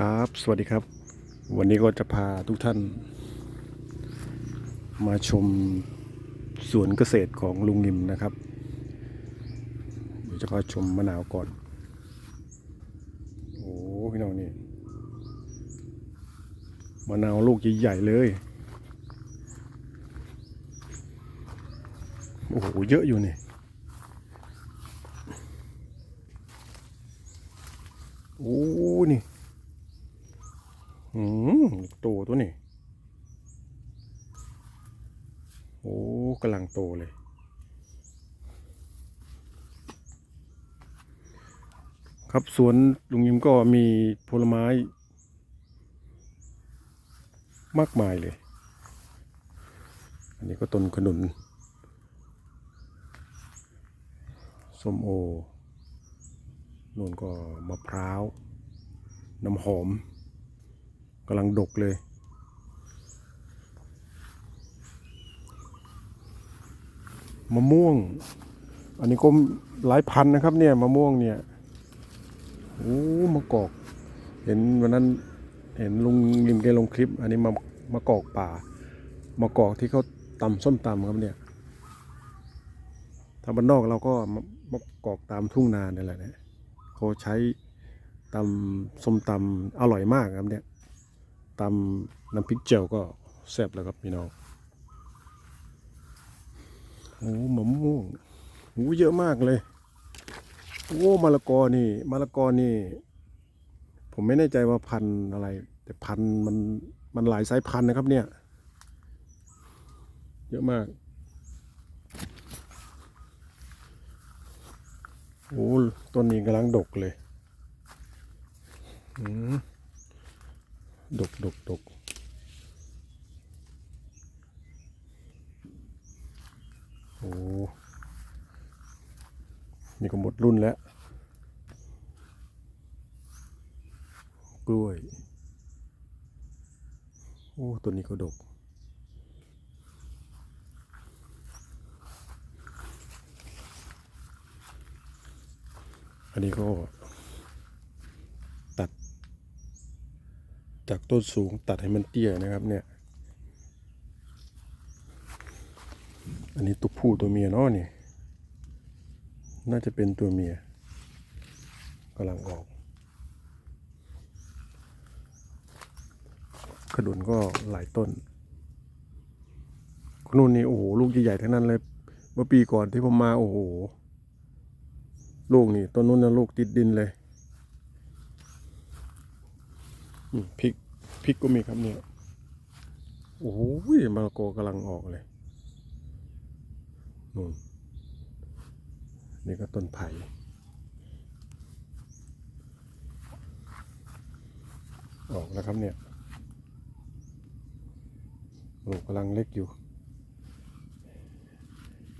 ครับ สวัสดีครับ วันนี้ก็จะพาทุกท่าน มาชมสวนเกษตรของลุงนิมนะครับ เดี๋ยวจะก็ชมมะนาวก่อน โอ้พี่น้องนี่มะนาวลูกใหญ่ๆเลย โอ้โห เยอะอยู่นี่โอ้นี่ อืมโตตัวนี่โอ้กำลังโตเลย ครับสวนลุงยิมก็มีผลไม้ มากมายเลย อันนี้ก็ต้นขนุนส้มโอนู่นก็มะพร้าว น้ำหอม กำลังดกเลย มะม่วง อันนี้ก็หลายพันนะครับ เนี่ยมะม่วงเนี่ยโอ้มะกอก เห็นวันนั้นเห็นลุงลิมแกลงคลิป อันนี้มามะกอกป่ามะกอกที่เขาตำส้มตำครับเนี่ยถ้าบ้านนอกเราก็มะมะกอกตามทุ่งนาเนี่ยแหละเนี่ยเขาใช้ตำส้มตำอร่อยมากครับเนี่ย ตำน้ำพริกเจียวก็แซ่บแล้วครับพี่น้องโอ้มะม่วงโอ้เยอะมากเลยโอ้มะละกอนี่มะละกอนี่ ผมไม่แน่ใจว่าพันอะไร แต่พันมันมันหลายสายพันธุ์นะครับเนี่ย เยอะมากโอ้ต้นนี้กำลังดกเลย อืม ดกดกดกโอ้นี่ก็หมดรุ่นแล้ว กล้วย โอ้ ตัวนี้ก็ดก อันนี้ก็ตัด จากต้นสูงตัดให้มันเตี้ยนะครับเนี่ย อันนี้ตัวผู้ตัวเมียเนาะนี่ น่าจะเป็นตัวเมียกำลังออกขนุนก็หลายต้นขนุนนี่โอ้โหลูกใหญ่ๆทั้งนั้นเลย เมื่อปีก่อนที่ผมมาโอ้โหลูกนี่ต้นนู้นนะลูกติดดินเลยนี่ พริกพริกก็มีครับเนี่ยโอ้โหมะละกอกำลังออกเลยนู่นนี่ก็ต้นไผ่ออกแล้วครับเนี่ยลูกกำลังเล็กอยู่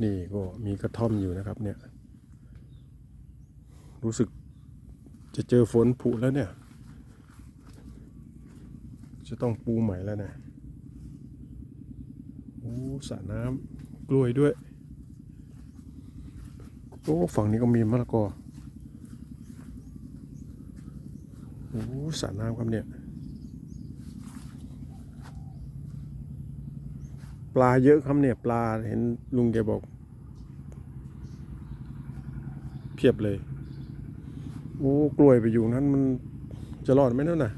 นี่ก็มีกระท่อมอยู่นะครับเนี่ย รู้สึกจะเจอฝนผุแล้วเนี่ย จะต้องปูใหม่แล้วนะโอ้สระน้ำกล้วยด้วยโอ้ฝั่งนี้ก็มีมะละกอโอ้สระน้ำครับเนี่ยปลาเยอะครับเนี่ยปลาเห็นลุงแกบอก เพียบเลย โอ้กล้วยไปอยู่นั้นมันจะรอดไหมนั่นน่ะ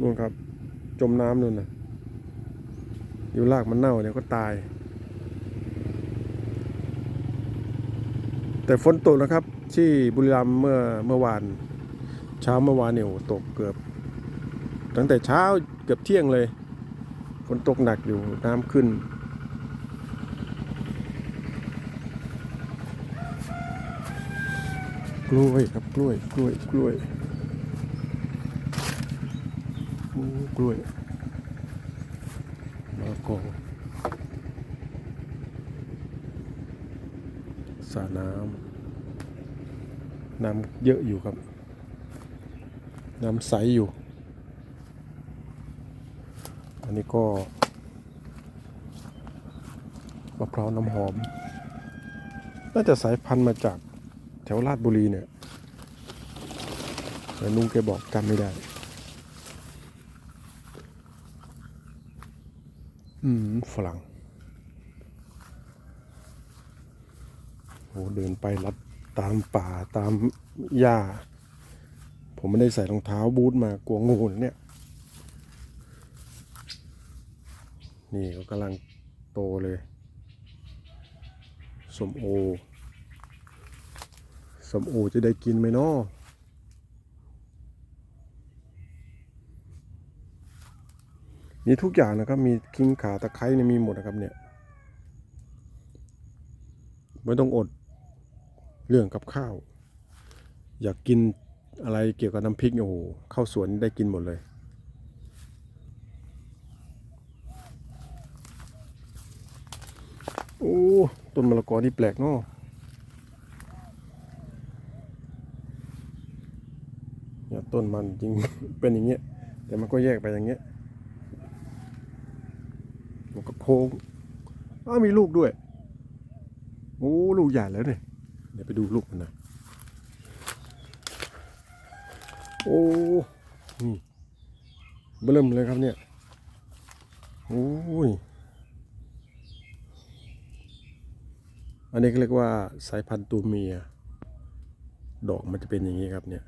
นู่นครับ จมน้ำนู่นน่ะอยู่รากมันเน่าเดี๋ยวก็ตาย แต่ฝนตกนะครับ ที่บุรีรัมย์เมื่อเมื่อวาน เช้าเมื่อวานเนี่ยตกเกือบ ตั้งแต่เช้าเกือบเที่ยงเลยฝนตกหนักอยู่น้ำขึ้นกล้วยครับกล้วยกล้วยกล้วย กล้วยมะละกอสระน้ำน้ำเยอะอยู่ครับ น้ำใสอยู่ อันนี้ก็มะพร้าวน้ำหอม น่าจะสายพันธุ์มาจากแถวราชบุรีเนี่ยแต่ลุงแกบอกจำไม่ได้ อืมฝรั่งโอ้เดินไปลัดตามป่าตามหญ้า ผมไม่ได้ใส่รองเท้าบูทมากลัวงูเนี่ย นี่ก็กำลังโตเลยสมโอสมโอจะได้กินไหมนาะ มีทุกอย่างนะครับ มีกิ้งขาตะไคร้เนี่ยมีหมดนะครับเนี่ยไม่ต้องอดเรื่องกับข้าว อยากกินอะไรเกี่ยวกับน้ำพริกโอ้โหเข้าสวนได้กินหมดเลย โอ้ต้นมะละกอนี่แปลกเนาะเนี่ยต้นมันจริงเป็นอย่างเงี้ยแต่มันก็แยกไปอย่างเงี้ย โค้งอ้ามีลูกด้วย โอ้ลูกใหญ่แล้วเนี่ยเดี๋ยวไปดูลูกมันนะโอ้นี่เบิ่มเลยครับเนี่ยโอ้ยอันนี้ก็เรียกว่าสายพันธุ์ตัวเมีย ดอกมันจะเป็นอย่างนี้ครับเนี่ย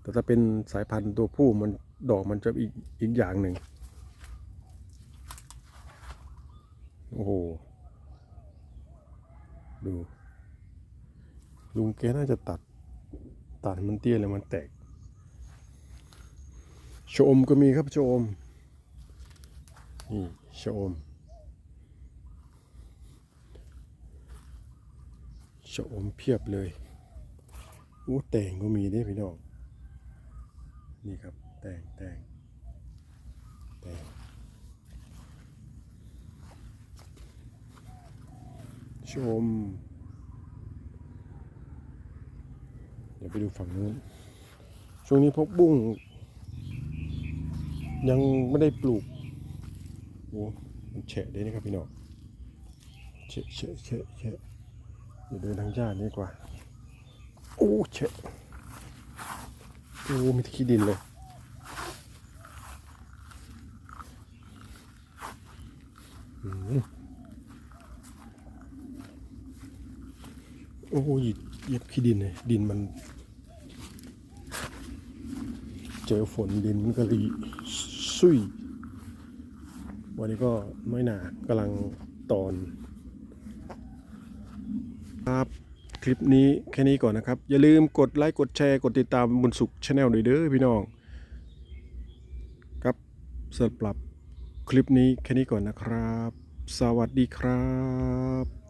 แต่ถ้าเป็นสายพันธุ์ตัวผู้มันดอกมันจะอีกอีกอย่างหนึ่ง โอ้โห ดู ลุงแกน่าจะตัด ตัดมันเตี้ยเลยมันแตกชะอมก็มีครับชะอม นี่ชะอมชะอมเพียบเลยอู้แตงก็มีเด้พี่น้อง นี่ครับ แตงแตงแตง ชม เดี๋ยวไปดูฝั่งนู้น ช่วงนี้พวกบุ้ง ยังไม่ได้ปลูกโอ้มันแฉะเลยนะครับพี่น้องเฉะเฉะเฉะเฉะเดี๋ยวเดินทางญาตินี่ดีกว่า โอ้เชะโอ้มีที่ขี้ดินเลยอืม โอ้โหเหยียบหยียบขี้ดินเลยดินมัน เจอฝนดินมันก็เลยซุยวันนี้ก็ไม่หนากำลังตอน ครับคลิปนี้แค่นี้ก่อนนะครับ อย่าลืมกดไลค์กดแชร์กดติดตามบุญสุขชาแนลด้วยเด้อพี่น้อง ครับสำหรับคลิปนี้แค่นี้ก่อนนะครับ สวัสดีครับ